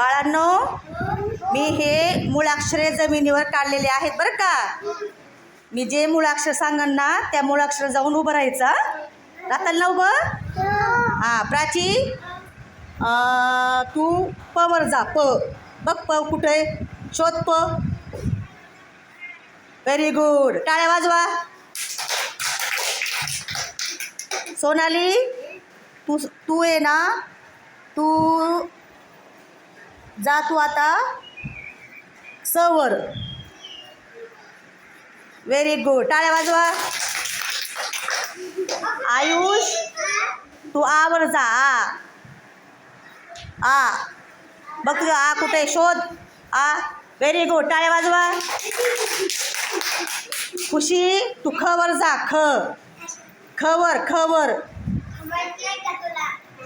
बाळांनो मी हे मुळाक्षरे जमिनीवर काढलेले आहेत बरं का? मी जे मुळाक्षर सांगन ना त्या मुळाक्षर जाऊन उभं राहायचं. राहताल ना उभं? हां प्राची. तू पवर जा प. बघ प कुठे? आहे? शोध प. व्हेरी गुड टाळ्या वाजवा. सोनाली तू तू आहे ना. तू जा तू आता. सवर. व्हेरी गुड टाळ्या वाजवा. आयुष तू आवर जा. आ. आ. बघ तुझं आ कुठे? शोध. आ. व्हेरी गुड टाळ्या वाजवा. खुशी तू ख वर जा. ख. खवर खवर.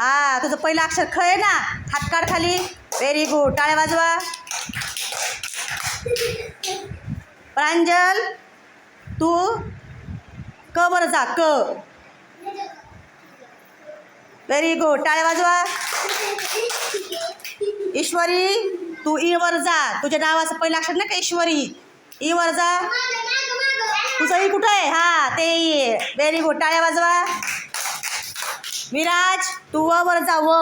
हा तुझं पहिलं अक्षर ख आहे ना? हात काढ खाली. व्हेरी गुड टाळ्या वाजवा. प्रांजल तू क वर जा क. व्हेरी गुड टाळ्या वाजवा. ईश्वरी तू ई वर जा. तुझ्या नावाचं पहिलं अक्षर नाही का ईश्वरी? ई वर जा. तुझं ई कुठं आहे? हा ते व्हेरी गुड टाळ्या वाजवा. विराज तू व वर जा व.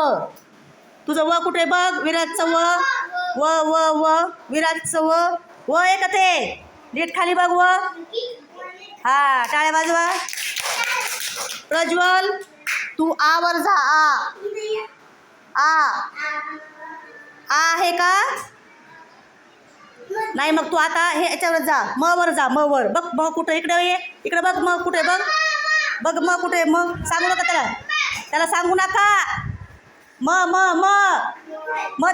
तुझं व कुठे बघ? विराजचं व. व व व. विराजचं व. व आहे. का ते नीट खाली बघ व. हा टाळ्या वाजवा. प्रज्वल तू आ वर जा आ. आ. आहे का? नाही मग तू आता हे याच्यावर जा. म वर जा म वर. बघ म कुठे? इकडे ये. इकडे बघ म कुठे? बघ. बघ म कुठे? मग सांगू नका त्याला. त्याला सांगू नका. म म म म